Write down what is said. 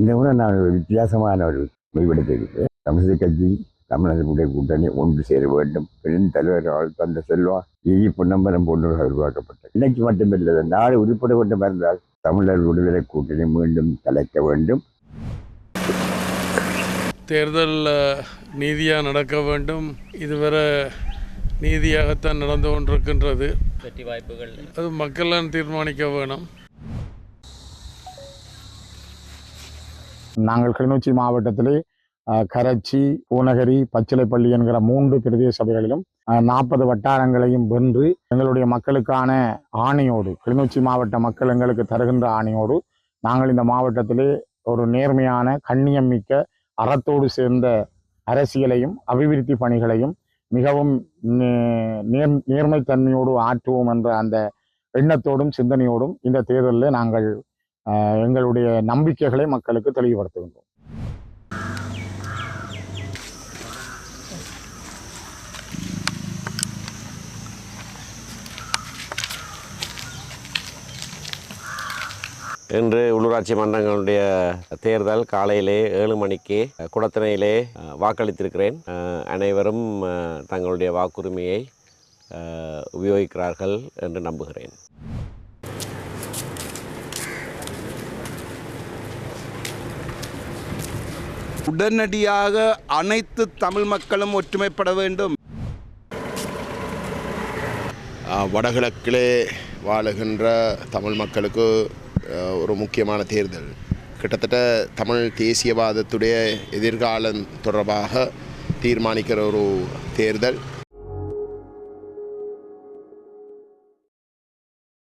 இந்த முறை நான் ஒரு வித்தியாசமான ஒரு முடிவெடுத்திருக்கிறேன். தமிழக கட்சி தமிழர்களுடைய கூட்டணி ஒன்று சேர வேண்டும். பெரும் தலைவர்கள் தந்த செல்வா ஈ பொன்னம்பலம் போன்றவர்கள் உருவாக்கப்பட்டது இன்னைக்கு மட்டுமில்லை நாடு உருப்பட வேண்டும் இருந்தால் தமிழர் விடுதலை கூட்டணி மீண்டும் தலைக்க வேண்டும். தேர்தல் நீதியாக நடக்க வேண்டும். இதுவரை நீதியாகத்தான் நடந்து கொண்டிருக்கின்றது. வெற்றி வாய்ப்புகள். அது மக்கள்லாம் தீர்மானிக்க வேணும். நாங்கள் கிளிநொச்சி மாவட்டத்திலே கரச்சி பூநகரி பச்சிலைப்பள்ளி என்கிற மூன்று பிரதேச சபைகளிலும் நாற்பது வட்டாரங்களையும் வென்று எங்களுடைய மக்களுக்கான ஆணையோடு கிளிநொச்சி மாவட்ட மக்கள் எங்களுக்கு தருகின்ற ஆணையோடு நாங்கள் இந்த மாவட்டத்திலே ஒரு நேர்மையான கண்ணியம் மிக்க அறத்தோடு சேர்ந்த அரசியலையும் அபிவிருத்தி பணிகளையும் மிகவும் நே- நேர் நேர்மைத்தன்மையோடு ஆற்றுவோம் என்ற அந்த எண்ணத்தோடும் சிந்தனையோடும் இந்த தேர்தலில் நாங்கள் எங்களுடைய நம்பிக்கைகளை மக்களுக்கு தெளிவுபடுத்துகின்றோம். இன்று உள்ளூராட்சி மன்றங்களுடைய தேர்தல் காலையிலே ஏழு மணிக்கு குடத்தினையிலே வாக்களித்திருக்கிறேன். அனைவரும் தங்களுடைய வாக்குரிமையை உபயோகிக்கிறார்கள் என்று நம்புகிறேன். உடனடியாக அனைத்து தமிழ் மக்களும் ஒற்றுமைப்பட வேண்டும். வடகிழக்கிலே வாழுகின்ற தமிழ் மக்களுக்கு ஒரு முக்கியமான தேர்தல். கிட்டத்தட்ட தமிழ் தேசியவாதத்துடைய எதிர்காலம் தொடர்பாக தீர்மானிக்கிற ஒரு தேர்தல்.